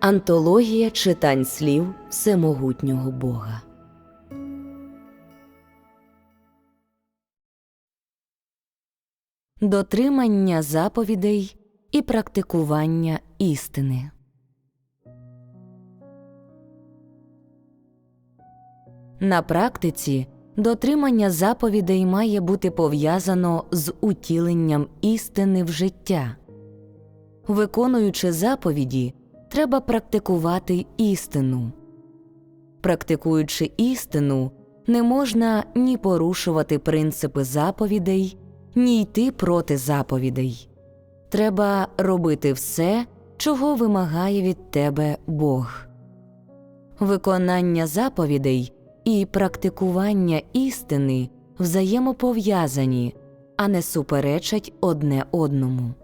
Антологія читань слів Всемогутнього Бога. Дотримання заповідей і практикування істини. На практиці дотримання заповідей має бути пов'язано з утіленням істини в життя. Виконуючи заповіді, треба практикувати істину. Практикуючи істину, не можна ні порушувати принципи заповідей, ні йти проти заповідей. Треба робити все, чого вимагає від тебе Бог. Виконання заповідей і практикування істини взаємопов'язані, а не суперечать одне одному.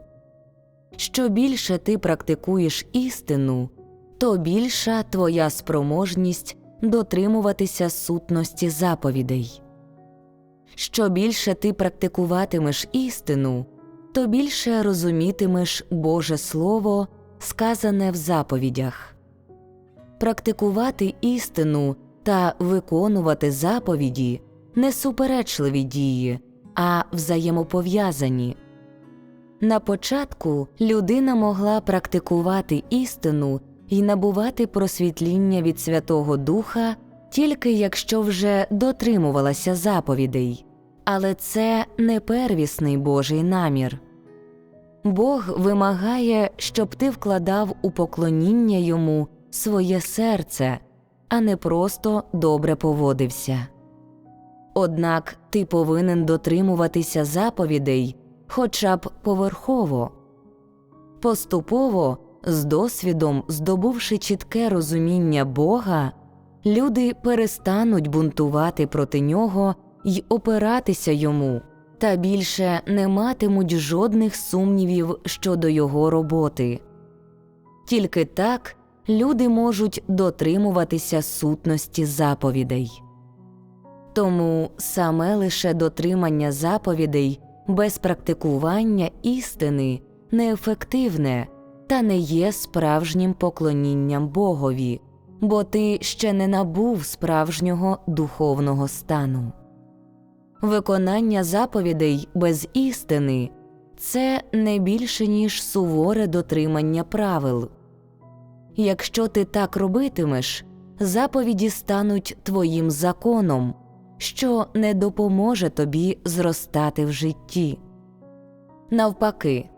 Що більше ти практикуєш істину, то більша твоя спроможність дотримуватися сутності заповідей. Що більше ти практикуватимеш істину, то більше розумітимеш Боже Слово, сказане в заповідях. Практикувати істину та виконувати заповіді не суперечливі дії, а взаємопов'язані. На початку людина могла практикувати істину і набувати просвітління від Святого Духа тільки якщо вже дотримувалася заповідей, але це не первісний Божий намір. Бог вимагає, щоб ти вкладав у поклоніння йому своє серце, а не просто добре поводився. Однак ти повинен дотримуватися заповідей хоча б поверхово. Поступово, з досвідом, здобувши чітке розуміння Бога, люди перестануть бунтувати проти нього й опиратися йому, та більше не матимуть жодних сумнівів щодо його роботи. Тільки так люди можуть дотримуватися сутності заповідей. Тому саме лише дотримання заповідей без практикування істини неефективне та не є справжнім поклонінням Богові, бо ти ще не набув справжнього духовного стану. Виконання заповідей без істини це не більше ніж суворе дотримання правил. Якщо ти так робитимеш, заповіді стануть твоїм законом що не допоможе тобі зростати в житті. Навпаки,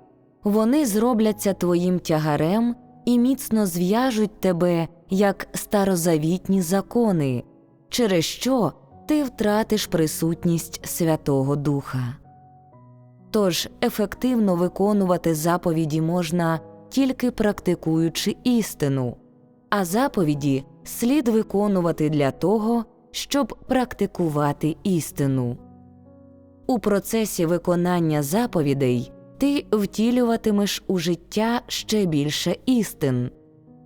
вони зробляться твоїм тягарем і міцно зв'яжуть тебе як старозавітні закони, через що ти втратиш присутність Святого Духа. Тож ефективно виконувати заповіді можна тільки практикуючи істину, а заповіді слід виконувати для того щоб практикувати істину. У процесі виконання заповідей ти втілюватимеш у життя ще більше істин,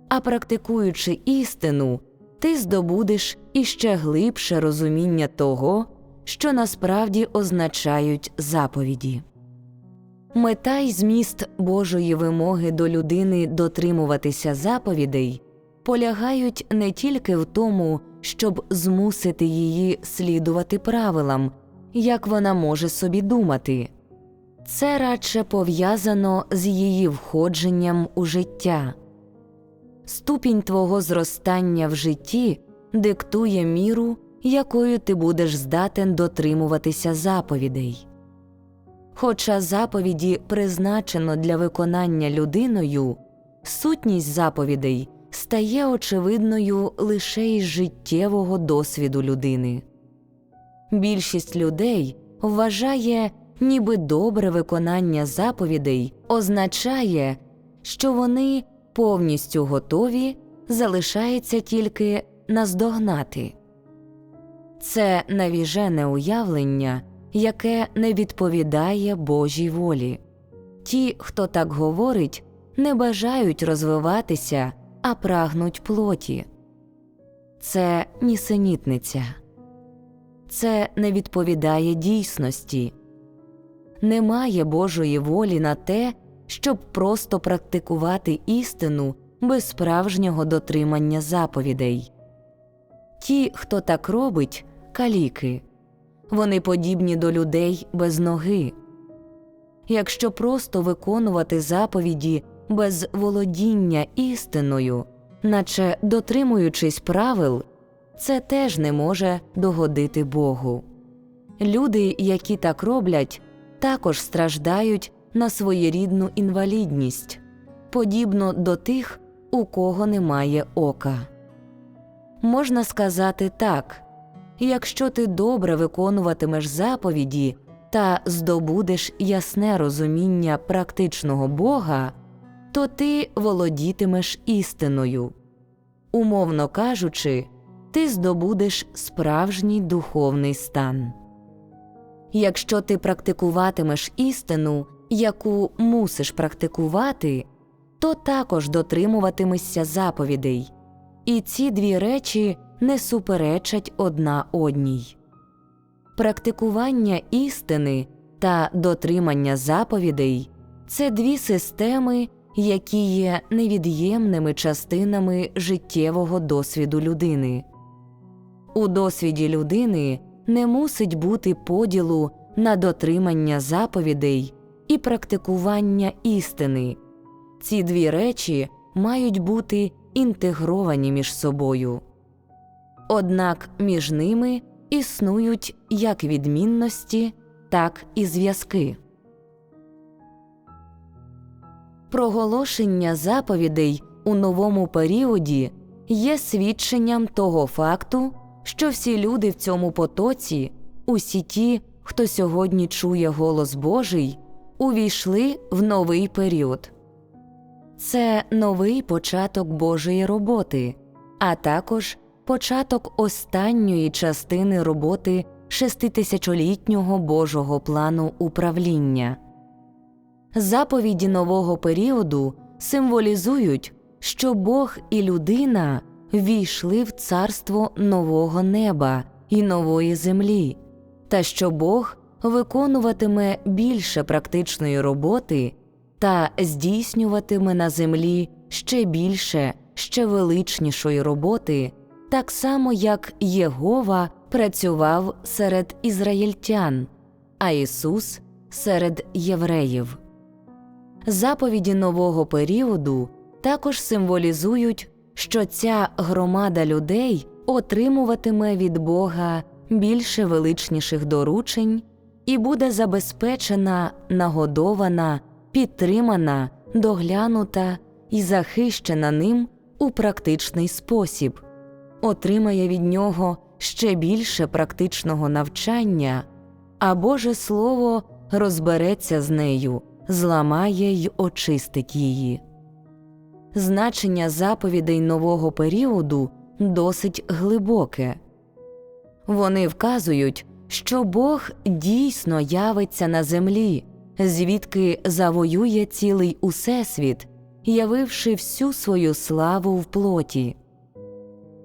а практикуючи істину, ти здобудеш іще глибше розуміння того, що насправді означають заповіді. Мета й зміст Божої вимоги до людини дотримуватися заповідей полягають не тільки в тому, щоб змусити її слідувати правилам, як вона може собі думати. Це радше пов'язано з її входженням у життя. Ступінь твого зростання в житті диктує міру, якою ти будеш здатен дотримуватися заповідей. Хоча заповіді призначено для виконання людиною, сутність заповідей стає очевидною лише із життєвого досвіду людини. Більшість людей вважає, ніби добре виконання заповідей означає, що вони повністю готові залишається тільки наздогнати. Це навіжене уявлення, яке не відповідає Божій волі. Ті, хто так говорить, не бажають розвиватися а прагнуть плоті. Це нісенітниця, це не відповідає дійсності, немає Божої волі на те, щоб просто практикувати істину без справжнього дотримання заповідей. Ті, хто так робить, каліки, вони подібні до людей без ноги. Якщо просто виконувати заповіді без володіння істиною, наче дотримуючись правил, це теж не може догодити Богу. Люди, які так роблять, також страждають на своєрідну інвалідність, подібно до тих, у кого немає ока. Можна сказати так якщо ти добре виконуватимеш заповіді та здобудеш ясне розуміння практичного Бога, то ти володітимеш істиною. Умовно кажучи, ти здобудеш справжній духовний стан. Якщо ти практикуватимеш істину, яку мусиш практикувати, то також дотримуватимешся заповідей, і ці дві речі не суперечать одна одній. Практикування істини та дотримання заповідей це дві системи, які є невід'ємними частинами життєвого досвіду людини. У досвіді людини не мусить бути поділу на дотримання заповідей і практикування істини. Ці дві речі мають бути інтегровані між собою. Однак між ними існують як відмінності, так і зв'язки. Проголошення заповідей у новому періоді є свідченням того факту, що всі люди в цьому потоці, усі ті, хто сьогодні чує голос Божий, увійшли в новий період. Це новий початок Божої роботи, а також початок останньої частини роботи шеститисячолітнього Божого плану управління. Заповіді нового періоду символізують, що Бог і людина війшли в царство нового неба і нової землі, та що Бог виконуватиме більше практичної роботи та здійснюватиме на землі ще більше, ще величнішої роботи, так само як Єгова працював серед ізраїльтян, а Ісус серед євреїв. Заповіді нового періоду також символізують, що ця громада людей отримуватиме від Бога більше величніших доручень і буде забезпечена, нагодована, підтримана, доглянута і захищена ним у практичний спосіб, отримає від нього ще більше практичного навчання, а Боже Слово розбереться з нею, зламає й очистить її. Значення заповідей нового періоду досить глибоке. Вони вказують, що Бог дійсно явиться на землі, звідки завоює цілий усесвіт, явивши всю свою славу в плоті.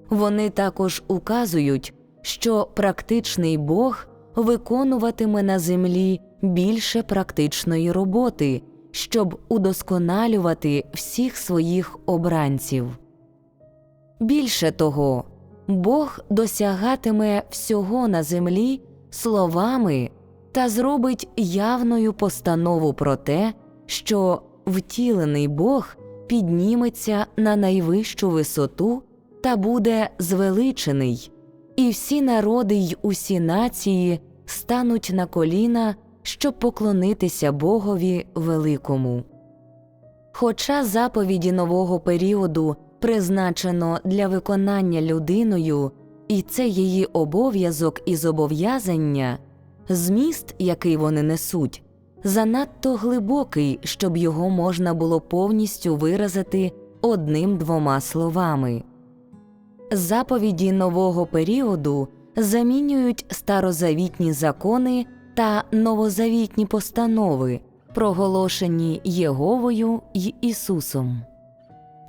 Вони також указують, що практичний Бог виконуватиме на землі більше практичної роботи, щоб удосконалювати всіх своїх обранців. Більше того, Бог досягатиме всього на землі словами та зробить явною постанову про те, що втілений Бог підніметься на найвищу висоту та буде звеличений, і всі народи й усі нації стануть на коліна, щоб поклонитися Богові великому. Хоча заповіді нового періоду призначено для виконання людиною, і це її обов'язок і зобов'язання, зміст, який вони несуть, занадто глибокий, щоб його можна було повністю виразити одним двома словами. Заповіді нового періоду замінюють старозавітні закони та новозавітні постанови, проголошені Єговою й Ісусом.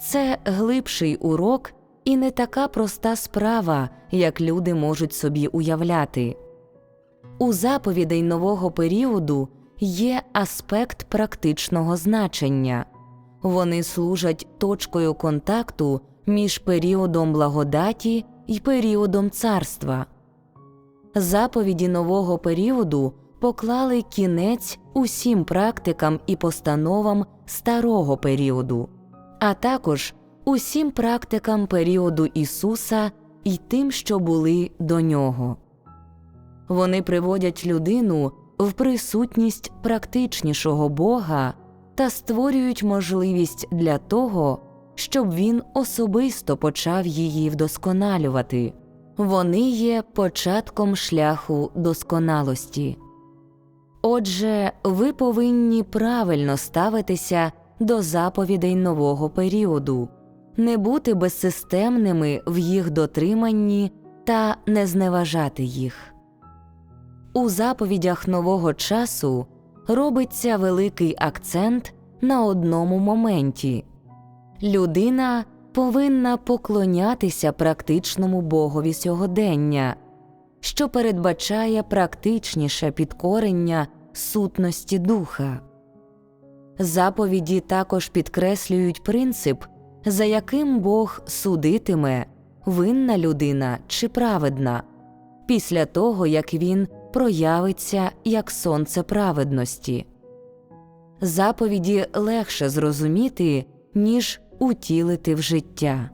Це глибший урок і не така проста справа, як люди можуть собі уявляти. У заповідей нового періоду є аспект практичного значення, Вони служать точкою контакту між періодом благодаті і періодом царства. Заповіді нового періоду поклали кінець усім практикам і постановам старого періоду, а також усім практикам періоду Ісуса і тим, що були до нього. Вони приводять людину в присутність практичнішого Бога та створюють можливість для того, щоб він особисто почав її вдосконалювати. Вони є початком шляху досконалості. Отже, ви повинні правильно ставитися до заповідей нового періоду, не бути безсистемними в їх дотриманні та не зневажати їх. У заповідях нового часу робиться великий акцент на одному моменті людина повинна поклонятися практичному богові сьогодення, що передбачає практичніше підкорення сутності духа. Заповіді також підкреслюють принцип, за яким Бог судитиме винна людина чи праведна, після того як він проявиться як сонце праведності. Заповіді легше зрозуміти, ніж утілити в життя.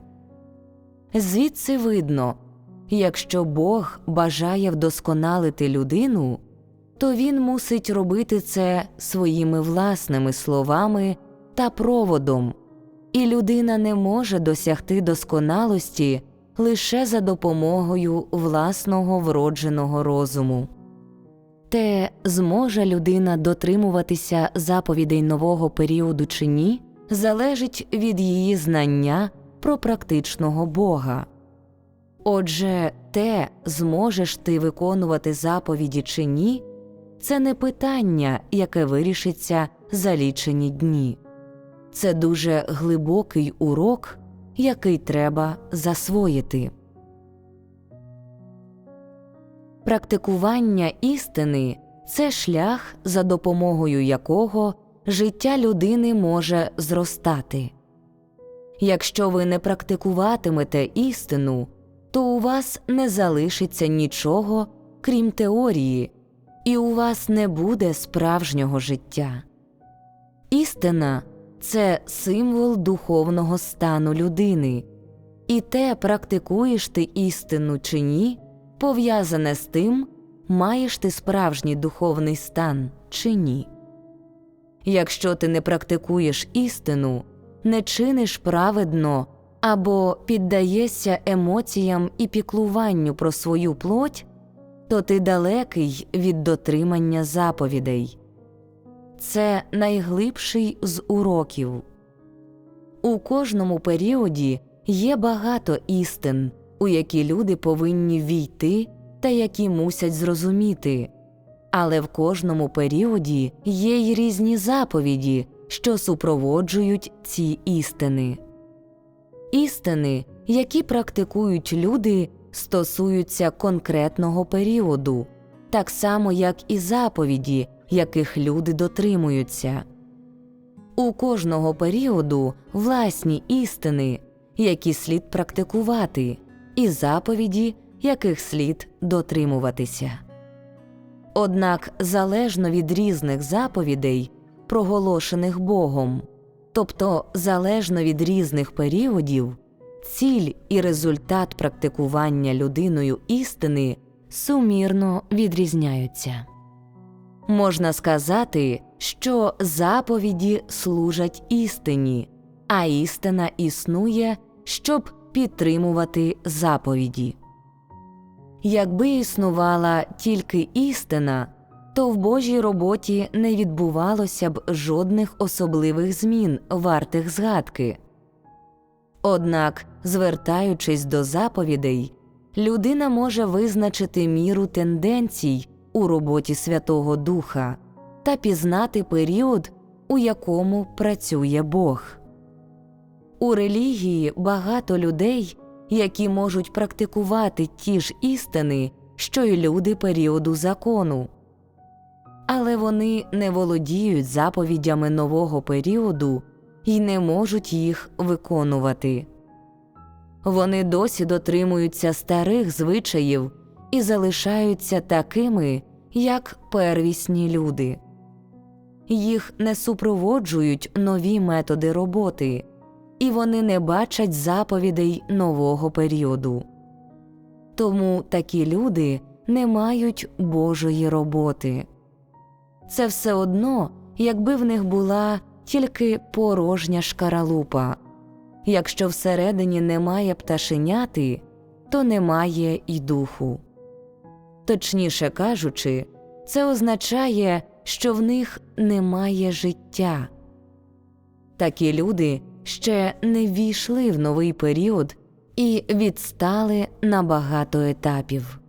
Звідси видно, якщо Бог бажає вдосконалити людину, то він мусить робити це своїми власними словами та проводом, і людина не може досягти досконалості лише за допомогою власного вродженого розуму. Те, зможе людина дотримуватися заповідей нового періоду чи ні, залежить від її знання про практичного Бога. Отже, те, зможеш ти виконувати заповіді чи ні, це не питання, яке вирішиться за лічені дні. Це дуже глибокий урок, який треба засвоїти. Практикування істини це шлях, за допомогою якого життя людини може зростати. Якщо ви не практикуватимете істину, то у вас не залишиться нічого, крім теорії, і у вас не буде справжнього життя. Істина це символ духовного стану людини, і те, практикуєш ти істину чи ні, пов'язане з тим, маєш ти справжній духовний стан чи ні. Якщо ти не практикуєш істину, не чиниш праведно або піддаєшся емоціям і піклуванню про свою плоть, то ти далекий від дотримання заповідей. Це найглибший з уроків. У кожному періоді є багато істин, у які люди повинні війти та які мусять зрозуміти, але в кожному періоді є й різні заповіді, що супроводжують ці істини. Істини, які практикують люди, стосуються конкретного періоду, так само як і заповіді, яких люди дотримуються. У кожного періоду власні істини, які слід практикувати, і заповіді, яких слід дотримуватися. Однак залежно від різних заповідей, проголошених Богом, тобто залежно від різних періодів, ціль і результат практикування людиною істини сумірно відрізняються. Можна сказати, що заповіді служать істині, а істина існує, щоб підтримувати заповіді. Якби існувала тільки істина, то в Божій роботі не відбувалося б жодних особливих змін, вартих згадки. Однак, звертаючись до заповідей, людина може визначити міру тенденцій у роботі Святого Духа та пізнати період, у якому працює Бог. У релігії багато людей, які можуть практикувати ті ж істини, що й люди періоду закону, але вони не володіють заповідями нового періоду і не можуть їх виконувати. Вони досі дотримуються старих звичаїв і залишаються такими, як первісні люди. Їх не супроводжують нові методи роботи, і вони не бачать заповідей нового періоду. Тому такі люди не мають Божої роботи. Це все одно, якби в них була тільки порожня шкаралупа. Якщо всередині немає пташеняти, то немає й духу. Точніше кажучи, це означає, що в них немає життя. Такі люди ще не ввійшли в новий період і відстали на багато етапів.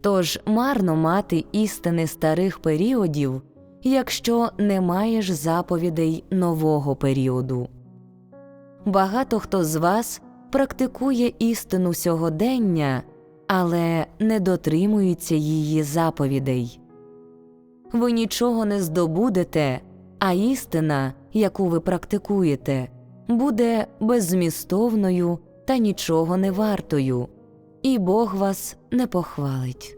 Тож марно мати істини старих періодів, якщо не маєш заповідей нового періоду. Багато хто з вас практикує істину сьогодення, але не дотримується її заповідей. Ви нічого не здобудете, а істина, яку ви практикуєте, буде беззмістовною та нічого не вартою, і Бог вас не похвалить.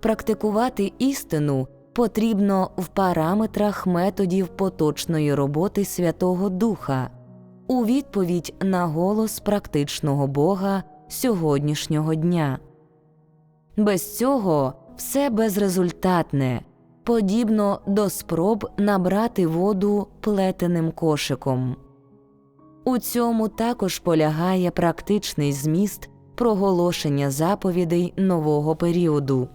Практикувати істину потрібно в параметрах методів поточної роботи Святого Духа у відповідь на голос практичного Бога сьогоднішнього дня. Без цього все безрезультатне, подібно до спроб набрати воду плетеним кошиком. У цьому також полягає практичний зміст проголошення заповідей нового періоду.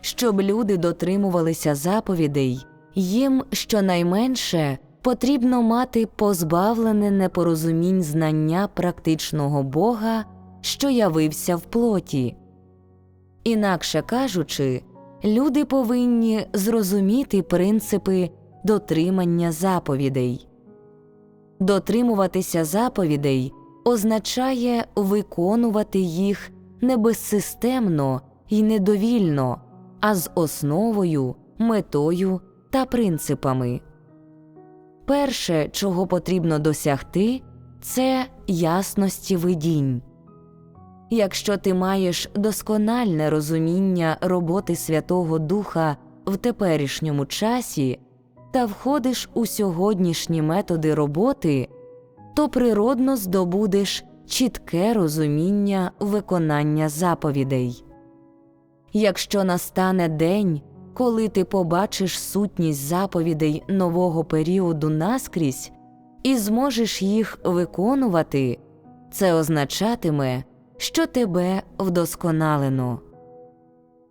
Щоб люди дотримувалися заповідей, їм щонайменше потрібно мати позбавлене непорозумінь знання практичного Бога, що явився в плоті. Інакше кажучи, люди повинні зрозуміти принципи дотримання заповідей. Дотримуватися заповідей означає виконувати їх не безсистемно і недовільно, а з основою, метою та принципами. Перше, чого потрібно досягти, це ясності видінь. Якщо ти маєш доскональне розуміння роботи Святого Духа в теперішньому часі та входиш у сьогоднішні методи роботи, то природно здобудеш чітке розуміння виконання заповідей. Якщо настане день, коли ти побачиш сутність заповідей нового періоду наскрізь і зможеш їх виконувати, це означатиме, що тебе вдосконалено.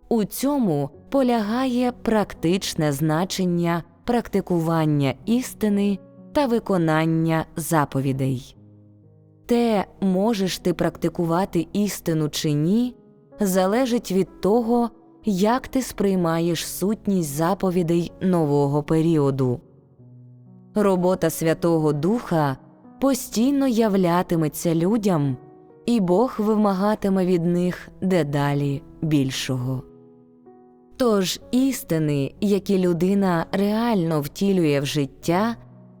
У цьому полягає практичне значення практикування істини та виконання заповідей. Те, можеш ти практикувати істину чи ні, залежить від того, як ти сприймаєш сутність заповідей нового періоду. Робота Святого Духа постійно являтиметься людям, і Бог вимагатиме від них дедалі більшого. Тож істини, які людина реально втілює в життя,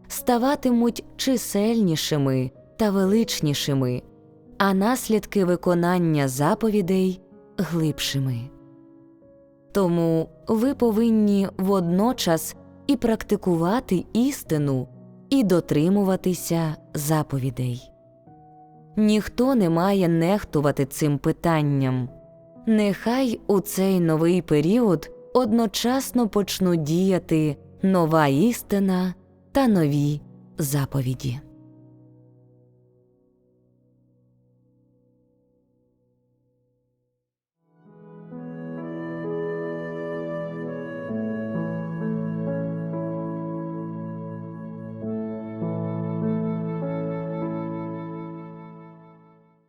ставатимуть чисельнішими та величнішими, а наслідки виконання заповідей глибшими. Тому ви повинні водночас і практикувати істину, і дотримуватися заповідей. Ніхто не має нехтувати цим питанням. Нехай у цей новий період одночасно почнуть діяти нова істина та нові заповіді.